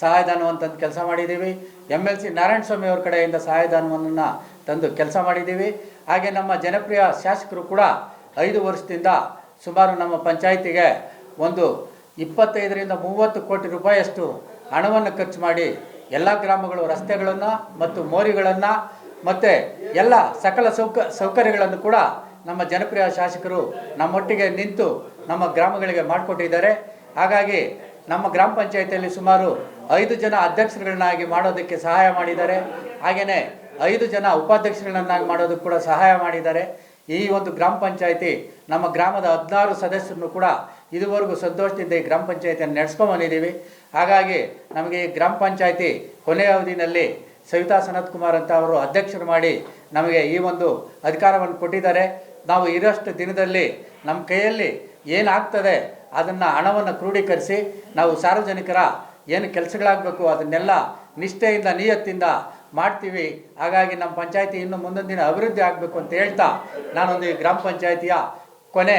ಸಹಾಯಧನವನ್ನು ತಂದು ಕೆಲಸ ಮಾಡಿದ್ದೀವಿ M L C Narayana Swamy ಅವ್ರ ಕಡೆಯಿಂದ ಸಹಾಯಧನವನ್ನು ತಂದು ಕೆಲಸ ಮಾಡಿದ್ದೀವಿ ಹಾಗೆ ನಮ್ಮ ಜನಪ್ರಿಯ ಶಾಸಕರು ಕೂಡ ಐದು ವರ್ಷದಿಂದ ಸುಮಾರು ನಮ್ಮ ಪಂಚಾಯಿತಿಗೆ ಒಂದು ಇಪ್ಪತ್ತೈದರಿಂದ ಮೂವತ್ತು ಕೋಟಿ ರೂಪಾಯಿಯಷ್ಟು ಹಣವನ್ನು ಖರ್ಚು ಮಾಡಿ ಎಲ್ಲ ಗ್ರಾಮಗಳು ರಸ್ತೆಗಳನ್ನು ಮತ್ತು ಮೋರಿಗಳನ್ನು ಮತ್ತು ಎಲ್ಲ ಸಕಲ ಸೌಕ, ಸೌಕರ್ಯಗಳನ್ನು ಕೂಡ ನಮ್ಮ ಜನಪ್ರಿಯ ಶಾಸಕರು ನಮ್ಮೊಟ್ಟಿಗೆ ನಿಂತು ನಮ್ಮ ಗ್ರಾಮಗಳಿಗೆ ಮಾಡಿಕೊಟ್ಟಿದ್ದಾರೆ. ಹಾಗಾಗಿ ನಮ್ಮ ಗ್ರಾಮ ಪಂಚಾಯಿತಿಯಲ್ಲಿ ಸುಮಾರು ಐದು ಜನ ಅಧ್ಯಕ್ಷರುಗಳನ್ನಾಗಿ ಮಾಡೋದಕ್ಕೆ ಸಹಾಯ ಮಾಡಿದ್ದಾರೆ. ಹಾಗೆಯೇ ಐದು ಜನ ಉಪಾಧ್ಯಕ್ಷರುಗಳನ್ನಾಗಿ ಮಾಡೋದಕ್ಕೆ ಕೂಡ ಸಹಾಯ ಮಾಡಿದ್ದಾರೆ. ಈ ಒಂದು ಗ್ರಾಮ ಪಂಚಾಯಿತಿ ನಮ್ಮ ಗ್ರಾಮದ ಹದಿನಾರು ಸದಸ್ಯರನ್ನು ಕೂಡ ಇದುವರೆಗೂ ಸಂತೋಷದಿಂದ ಈ ಗ್ರಾಮ ಪಂಚಾಯಿತಿಯನ್ನು ನಡೆಸ್ಕೊಂಬಂದಿದ್ದೀವಿ ಹಾಗಾಗಿ ನಮಗೆ ಈ ಗ್ರಾಮ ಪಂಚಾಯಿತಿ ಕೊನೆಯ ಅವಧಿನಲ್ಲಿ ಸವಿತಾ ಸನತ್ ಕುಮಾರ್ ಅಂತ ಅವರು ಅಧ್ಯಕ್ಷರು ಮಾಡಿ ನಮಗೆ ಈ ಒಂದು ಅಧಿಕಾರವನ್ನು ಕೊಟ್ಟಿದ್ದಾರೆ. ನಾವು ಇರೋಷ್ಟು ದಿನದಲ್ಲಿ ನಮ್ಮ ಕೈಯಲ್ಲಿ ಏನಾಗ್ತದೆ ಅದನ್ನು ಹಣವನ್ನು ಕ್ರೋಢೀಕರಿಸಿ ನಾವು ಸಾರ್ವಜನಿಕರ ಏನು ಕೆಲಸಗಳಾಗಬೇಕು ಅದನ್ನೆಲ್ಲ ನಿಷ್ಠೆಯಿಂದ, ನಿಯತ್ತಿಂದ ಮಾಡ್ತೀವಿ. ಹಾಗಾಗಿ ನಮ್ಮ ಪಂಚಾಯಿತಿ ಇನ್ನು ಮುಂದೊಂದು ದಿನ ಅಭಿವೃದ್ಧಿ ಆಗಬೇಕು ಅಂತ ಹೇಳ್ತಾ ನಾನೊಂದು ಈ ಗ್ರಾಮ ಪಂಚಾಯಿತಿಯ ಕೊನೆ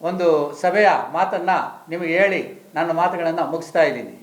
ಒಂದು ಸಭೆಯ ಮಾತನ್ನು ನಿಮಗೆ ಹೇಳಿ ನನ್ನ ಮಾತುಗಳನ್ನು ಮುಗಿಸ್ತಾ ಇದ್ದೀನಿ.